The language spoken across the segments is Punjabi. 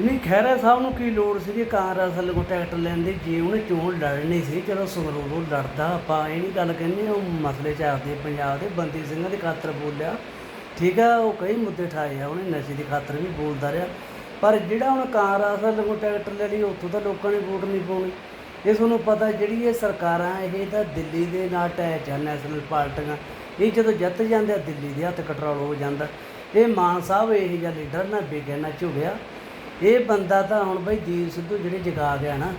ਨਹੀਂ, ਖਹਿਰਾ ਸਾਹਿਬ ਨੂੰ ਕੀ ਲੋੜ ਸੀ ਕਾਂਗਰਸ ਵੱਲੋਂ ਟਿਕਟ ਲੈਣ ਦੀ, ਜੇ ਉਹਨੇ ਚੋਣ ਲੜਨੀ ਸੀ, ਚਲੋ ਸੰਗਰੂਰੋਂ ਲੜਦਾ, ਆਪਾਂ ਇਹ ਨਹੀਂ ਗੱਲ ਕਹਿੰਦੇ ਉਹ ਮਸਲੇ ਚ ਆਪਦੇ ਪੰਜਾਬ ਦੇ ਬੰਦੀ ਸਿੰਘਾਂ ਦੀ ਖਾਤਰ ਬੋਲਿਆ। ਠੀਕ ਆ, ਉਹ ਕਈ ਮੁੱਦੇ ਠਾਏ ਆ, ਉਹਨੇ ਨਸ਼ੇ ਦੀ ਖਾਤਰ ਵੀ ਬੋਲਦਾ ਰਿਹਾ। ਪਰ ਜਿਹੜਾ ਹੁਣ ਕਾਂਗਰਸ ਵੱਲੋਂ ਟਿਕਟ ਲੈ ਲਈ, ਉੱਥੋਂ ਤਾਂ ਲੋਕਾਂ ਨੇ ਵੋਟ ਨਹੀਂ ਪਾਉਣੀ। ਇਹ ਤੁਹਾਨੂੰ ਪਤਾ ਜਿਹੜੀ ਇਹ ਸਰਕਾਰਾਂ, ਇਹ ਤਾਂ ਦਿੱਲੀ ਦੇ ਨਾਲ ਅਟੈਚ ਆ, ਨੈਸ਼ਨਲ ਪਾਰਟੀਆਂ। ਇਹ ਜਦੋਂ ਜਿੱਤ ਜਾਂਦੇ ਆ, ਦਿੱਲੀ ਦੇ ਹੱਥ ਕੰਟਰੋਲ ਹੋ ਜਾਂਦਾ। ਇਹ ਮਾਨ ਸਾਹਿਬ ਇਹ ਜਿਹਾ ਲੀਡਰ ਨਾ ਵਿਗਿਆ ਨਾ ਝੁਗਿਆ ਇਹ ਬੰਦਾ ਤਾਂ ਹੁਣ ਬਈ ਦੀਪ ਸਿੱਧੂ ਜਿਹੜੇ ਜਗਾ ਗਿਆ ਨਾ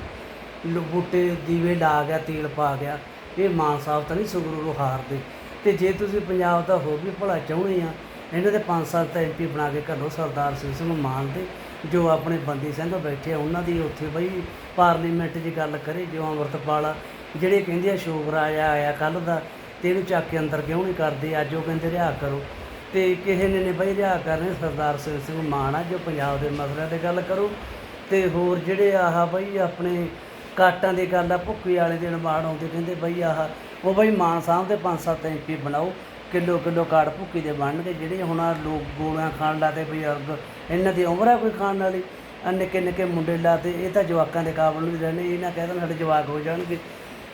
ਬੂਟੇ ਦੀਵੇ ਲਾ ਗਿਆ ਤੇਲ ਪਾ ਗਿਆ ਇਹ ਮਾਨ ਸਾਹਿਬ ਤਾਂ ਨਹੀਂ ਸੰਗਰੂਰੋਂ ਹਾਰਦੇ। ਤੇ ਜੇ ਤੁਸੀਂ ਪੰਜਾਬ ਦਾ ਹੋਰ ਵੀ ਭਲਾ ਚਾਹੁੰਦੇ ਆ ਇਹਨਾਂ ਦੇ ਪੰਜ ਸਾਲ ਤਾਂ ਐਮਪੀ ਬਣਾ ਕੇ ਘੱਲੋ ਸਰਦਾਰ ਸਿੰਘ ਨੂੰ ਮਾਨ ਦੇ ਜੋ ਆਪਣੇ ਬੰਦੀ ਸਿੰਘ ਬੈਠੇ ਆ ਉਹਨਾਂ ਦੀ ਉੱਥੇ ਬਈ ਪਾਰਲੀਮੈਂਟ 'ਚ ਗੱਲ ਕਰੇ ਜੋ ਅੰਮ੍ਰਿਤਪਾਲ ਆ, ਜਿਹੜੇ ਕਹਿੰਦੇ ਆ ਸ਼ੋਕ ਆਇਆ ਕੱਲ ਦਾ ਤੇ ਇਹਨੂੰ ਚੱਕ ਕੇ ਅੰਦਰ ਕਿਉਂ ਨਹੀਂ ਕਰਦੇ ਅੱਜ ਉਹ ਕਹਿੰਦੇ ਰਿਹਾ ਕਰੋ। ਤੇ ਕਿਸੇ ਨੇ ਨੇ ਬਈ ਰਿਹਾ ਕਰਨੇ, ਸਰਦਾਰ ਸਿੰਘ ਸਿੰਘ ਮਾਨ ਆ, ਜੋ ਪੰਜਾਬ ਦੇ ਮਸਲਿਆਂ ਤੇ ਗੱਲ ਕਰੂ। ਤੇ ਹੋਰ ਜਿਹੜੇ ਆਹ ਬਈ ਆਪਣੇ ਕਾਟਾਂ ਦੀ ਗੱਲ ਆ ਭੁੱਕੀ ਵਾਲੇ ਦੇ ਨਿਮਾਣ ਆਉਂਦੇ ਕਹਿੰਦੇ ਬਈ ਆਹ। ਉਹ ਬਈ ਮਾਨ ਸਾਹਿਬ ਦੇ ਪੰਜ ਸੱਤ ਐਮਪੀ ਬਣਾਓ, ਕਿਲੋ ਕਿਲੋ ਕਾਰਡ ਭੁੱਕੀ ਦੇ ਬਣਨਗੇ, ਜਿਹੜੇ ਹੁਣ ਆਹ ਲੋਕ ਗੋਲੀਆਂ ਖਾਣ ਲਾਤੇ ਬਜ਼ੁਰਗ ਇਹਨਾਂ ਦੀ ਉਮਰ ਆ ਕੋਈ ਖਾਣ ਵਾਲੀ? ਨਿੱਕੇ ਨਿੱਕੇ ਮੁੰਡੇ ਲਾਤੇ ਇਹ ਤਾਂ ਜਵਾਕਾਂ ਦੇ ਕਾਬਲ ਨਹੀਂ ਰਹਿਣੇ ਇਹ ਨਾ ਕਹਿ ਦੇਣ ਸਾਡੇ ਜਵਾਕ ਹੋ ਜਾਣਗੇ।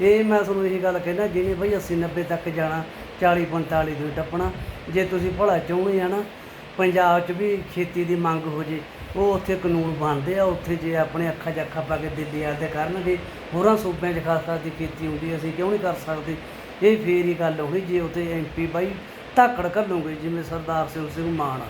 ਇਹ ਮੈਂ ਤੁਹਾਨੂੰ ਇਹੀ ਗੱਲ ਕਹਿਣਾ ਜਿਹਨੇ ਬਈ 80 90 ਤੱਕ ਜਾਣਾ 40 45 ਦੇ ਟੱਪਣਾ। ਜੇ ਤੁਸੀਂ ਭਲਾ ਚਾਹੁੰਦੇ ਆ ਨਾ, ਪੰਜਾਬ 'ਚ ਵੀ ਖੇਤੀ ਦੀ ਮੰਗ ਹੋ ਜੇ, ਉਹ ਉੱਥੇ ਕਾਨੂੰਨ ਬਣਦੇ ਆ, ਉੱਥੇ ਜੇ ਆਪਣੇ ਅੱਖਾਂ 'ਚ ਅੱਖਾਂ ਪਾ ਕੇ ਦਿੱਲੀ ਵਾਲੇ ਤੇ ਕਰਨਗੇ, ਹੋਰਾਂ ਸੂਬਿਆਂ 'ਚ ਖਾਸ ਕਰਕੇ ਖੇਤੀ ਹੁੰਦੀ ਅਸੀਂ ਕਿਉਂ ਨਹੀਂ ਕਰ ਸਕਦੇ? ਇਹ ਫੇਰ ਹੀ ਗੱਲ ਹੋਣੀ ਜੇ ਉੱਥੇ ਐਮਪੀ ਬਾਈ ਧਾਕੜ ਘੱਲੂਗੇ, ਜਿਵੇਂ ਸਰਦਾਰ ਸਿੰਘ ਸਿੰਘ ਮਾਨ ਆ।